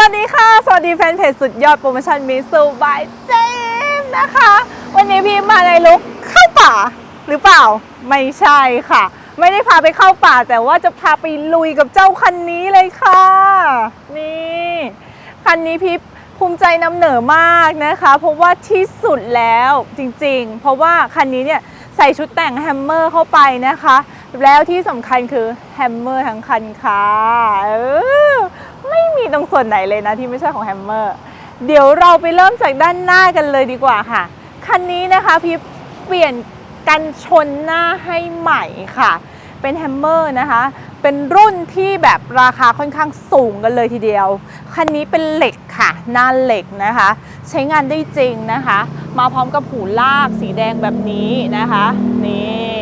สวัสดีค่ะ สวัสดีแฟนเพจสุดยอดโปรโมชั่นมิสูบายเจมส์นะคะ วันนี้พี่มาในลุกเข้าป่าหรือเปล่าไม่ใช่ค่ะ ไม่ได้พาไปเข้าป่า แต่ว่าจะพาไปลุยกับเจ้าคันนี้เลยค่ะ นี่คันนี้พี่ภูมิใจนำเหนอมากนะคะ เพราะว่าที่สุดแล้วจริงๆ เพราะว่าคันนี้เนี่ยใส่ชุดแต่งแฮมเมอร์เข้าไปนะคะ แล้วที่สำคัญคือแฮมเมอร์ทั้งคันค่ะ มีตรงส่วนไหนเลยนะที่ไม่ใช่ของแฮมเมอร์เดี๋ยวเราไปเริ่มจากด้านหน้ากันเลยดีกว่าค่ะ คันนี้นะคะพี่เปลี่ยนกันชนหน้าให้ใหม่ค่ะ เป็นแฮมเมอร์นะคะ เป็นรุ่นที่แบบราคาค่อนข้างสูงกันเลยทีเดียว คันนี้เป็นเหล็กค่ะ หน้าเหล็กนะคะ ใช้งานได้จริงนะคะ มาพร้อมกับหูลากสีแดงแบบนี้นะคะ นี่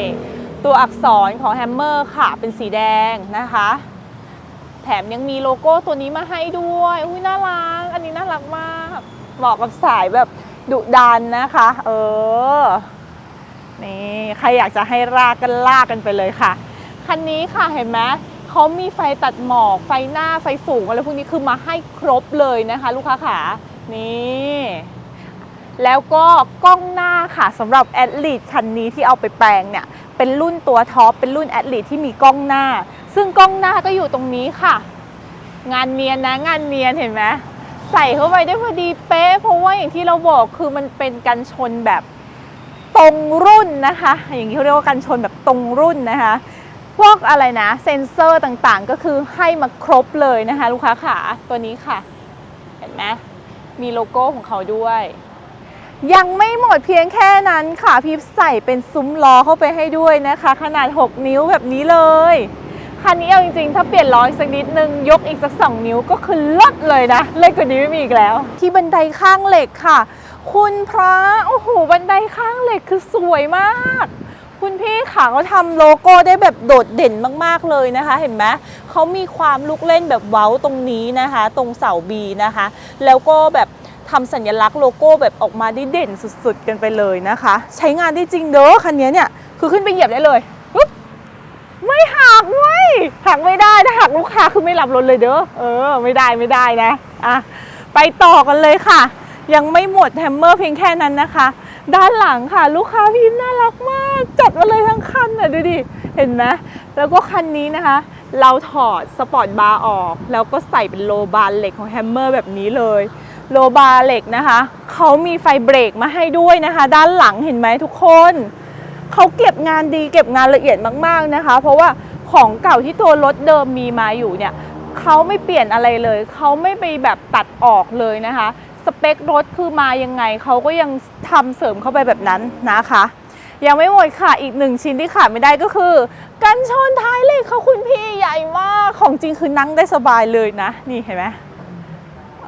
ตัวอักษรของแฮมเมอร์ค่ะ เป็นสีแดงนะคะ แถมยังมีโลโก้ตัวนี้มาให้ด้วยอุ้ยน่ารัก อันนี้น่ารักมาก เหมาะกับสายแบบดุดันนะคะ เออ นี่ใครอยากจะให้ลากกันลากกันไปเลยค่ะ คันนี้ค่ะเห็นไหมเขามีไฟตัดหมอก ไฟหน้าไฟสูงอะไรพวกนี้คือมาให้ครบเลยนะคะ ลูกค้าขานี่แล้วก็กล้องหน้าค่ะสำหรับแอดลีดคันนี้ที่เอาไปแปลงเนี่ย เป็นรุ่นตัวท็อปเป็นรุ่นแอดลีดที่มีกล้องหน้า ซึ่งกล้องหน้าก็อยู่ตรงนี้ค่ะ งานเนียนนะงานเนียนเห็นไหมใส่เข้าไปได้พอดีเป๊ะเพราะว่าอย่างที่เราบอกคือมันเป็นกันชนแบบตรงรุ่นนะคะ อย่างที่เขาเรียกว่ากันชนแบบตรงรุ่นนะคะ พวกอะไรนะเซนเซอร์ต่างๆ ก็คือให้มาครบเลยนะคะ ลูกค้าขาตัวนี้ค่ะ เห็นไหมมีโลโก้ของเขาด้วย ยังไม่หมดเพียงแค่นั้นค่ะ พี่ใส่เป็นซุ้มล้อเข้าไปให้ด้วยนะคะ ขนาด 6 นิ้วแบบนี้เลย คันนี้เอาจริงๆ ถ้าเปลี่ยนล้ออีกสักนิดนึง ยกอีกสัก 2 นิ้วก็คือลิศเลยนะ เลิศกว่านี้ไม่มีอีกแล้ว ที่บันไดข้างเหล็กค่ะ คุณพระโอ้โหบันไดข้างเหล็กคือสวยมากคุณพี่ค่ะเขาทำโลโก้ได้แบบโดดเด่นมากๆเลยนะคะ เห็นไหมเขามีความลุกเล่นแบบเว้าตรงนี้นะคะ ตรงเสาบีนะคะ แล้วก็แบบทำสัญลักษณ์โลโก้แบบออกมาได้เด่นสุดๆ กันไปเลยนะคะ ใช้งานได้จริงเด้อคันนี้เนี่ย คือขึ้นไปเหยียบได้เลย ไม่หักเว้ยหักไม่ได้ถ้าหักลูกค้าคือไม่รับรถเลยเด้อเออ ไม่ได้ไม่ได้นะอะไปต่อกันเลยค่ะ ยังไม่หมดแฮมเมอร์เพียงแค่นั้นนะคะ ด้านหลังค่ะ ลูกค้าพิมพ์น่ารักมาก จัดมาเลยทั้งคันอะดูดิเห็นไหมแล้วก็คันนี้นะคะ เราถอดสปอร์ตบาร์ออก แล้วก็ใส่เป็นโลบาร์เหล็กของแฮมเมอร์แบบนี้เลยโลบาร์เหล็กนะคะเขามีไฟเบรกมาให้ด้วยนะคะ ด้านหลังเห็นไหมทุกคน เขาเก็บงานดีเก็บงานละเอียดมากๆนะคะ เพราะว่าของเก่าที่ตัวรถเดิมมีมาอยู่เนี่ยเขาไม่เปลี่ยนอะไรเลย เขาไม่ไปแบบตัดออกเลยนะคะ สเปครถคือมายังไงเขาก็ยังทำเสริมเข้าไปแบบนั้นนะคะ ยังไม่หมดค่ะอีกหนึ่งชิ้นที่ขาดไม่ได้ก็คือ กันชนท้ายเหล็กเขาคุณพี่ใหญ่มากของจริงคือนั่งได้สบายเลยนะ นี่เห็นไหม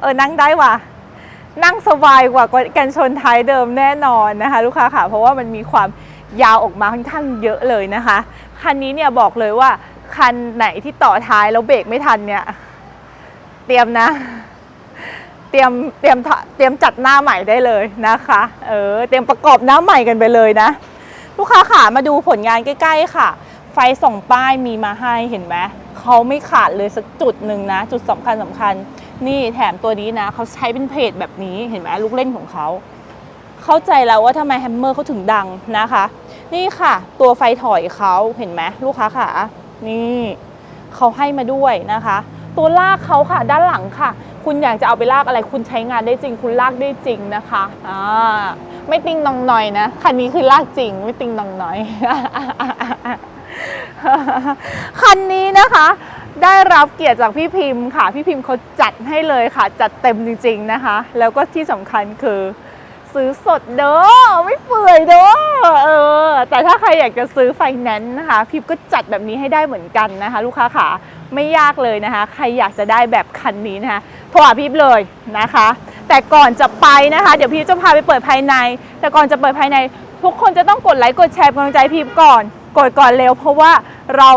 เออนั่งได้ว่ะนั่งสบายกว่ากันชนท้ายเดิมแน่นอนนะคะ ลูกค้าค่ะเพราะว่ามันมีความ ยาวออกมาค่อนข้างเยอะเลยนะคะ คันนี้เนี่ยบอกเลยว่า คันไหนที่ต่อท้ายแล้วเบรกไม่ทันเนี่ย เตรียมนะ เตรียมเตรียมเตรียมจัดหน้าใหม่ได้เลยนะคะ เออเตรียมประกอบหน้าใหม่กันไปเลยนะ ลูกค้าขามาดูผลงานใกล้ ๆ ค่ะ ไฟส่องป้ายมีมาให้เห็นไหมเขาไม่ขาดเลยสักจุดหนึ่งนะ จุดสำคัญสำคัญ นี่แถมตัวนี้นะเขาใช้เป็นเพจแบบนี้เห็นไหมลูกเล่นของเขาเข้าใจแล้วว่าทำไมแฮมเมอร์เขาถึงดังนะคะ นี่ค่ะ ตัวไฟถอยเขาเห็นไหมลูกค้าขานี่เขาให้มาด้วยนะคะ ตัวลากเขาค่ะ ด้านหลังค่ะ คุณอยากจะเอาไปลากอะไรคุณใช้งานได้จริง คุณลากได้จริงนะคะอ่าไม่ติงนองหน่อยนะคันนี้คือลากจริง ไม่ติงนองหน่อยคันนี้นะคะ ได้รับเกียรติจากพี่พิมพ์ค่ะ พี่พิมพ์เขาจัดให้เลยค่ะ จัดเต็มจริง ๆนะคะ แล้วก็ที่สำคัญคือ ซื้อสดเด้อไม่เปื่อยเด้อเออแต่ถ้าใครอยากจะซื้อไฟแนนซ์นะคะพิมพ์ก็จัดแบบนี้ให้ได้เหมือนกันนะคะ ลูกค้าขาไม่ยากเลยนะคะ ใครอยากจะได้แบบคันนี้นะคะโทรหาพิมพ์เลยนะคะ แต่ก่อนจะไปนะคะ เดี๋ยวพิมพ์จะพาไปเปิดภายใน แต่ก่อนจะเปิดภายใน ทุกคนจะต้องกดไลค์กดแชร์กำลังใจพิมพ์ก่อนกดก่อนเร็วเพราะว่าเรา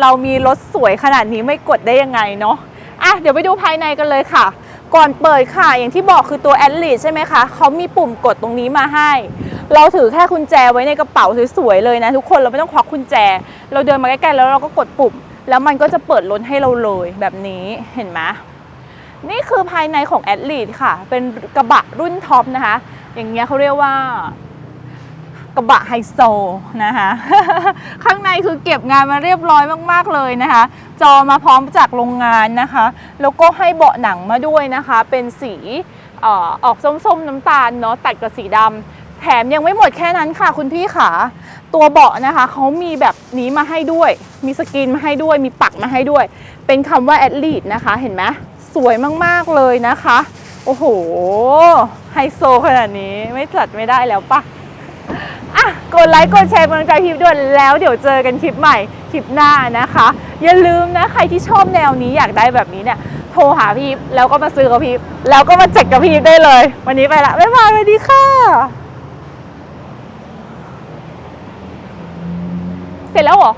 เรามีรถสวยขนาดนี้ไม่กดได้ยังไงเนาะอะเดี๋ยวไปดูภายในกันเลยค่ะ ก่อนเปิดค่ะอย่างที่บอกคือตัวแอดลีใช่ไหมคะเขามีปุ่มกดตรงนี้มาให้ เราถือแค่กุญแจไว้ในกระเป๋าสวยๆเลยนะทุกคนเราไม่ต้องควักกุญแจ เราเดินมาใกล้ๆแล้วเราก็กดปุ่ม แล้วมันก็จะเปิดรถให้เราเลยแบบนี้เห็นไหมนี่คือภายในของแอดลีดค่ะ เป็นกระบะรุ่นท็อปนะคะ อย่างเงี้ยเขาเรียกว่ากระบะไฮโซนะคะ ข้างในคือเก็บงานมาเรียบร้อยมากๆเลยนะคะ จอมาพร้อมจากโรงงานนะคะ แล้วก็ให้เบาะหนังมาด้วยนะคะ เป็นสีออออกส้มๆน้ำตาลเนาะตัดกับสีดำแถมยังไม่หมดแค่นั้นค่ะคุณพี่ขาตัวเบาะนะคะเขามีแบบนี้มาให้ด้วย มีสกรีนมาให้ด้วย มีปักมาให้ด้วย เป็นคำว่าแอดลีดนะคะเห็นไหมสวยมากๆเลยนะคะ โอ้โหไฮโซขนาดนี้ไม่จัดไม่ได้แล้วปะ อะกดไลค์กดแชร์กำลังใจพิมพ์ด้วยแล้วเดี๋ยวเจอกันคลิปใหม่คลิปหน้านะคะ อย่าลืมนะใครที่ชอบแนวนี้อยากได้แบบนี้เนี่ยโทรหาพีพแล้วก็มาซื้อกับพีพแล้วก็มาเจ็กกับพีพได้เลย วันนี้ไปละบ๊ายบายสวัสดีค่ะ เสร็จแล้วเหรอ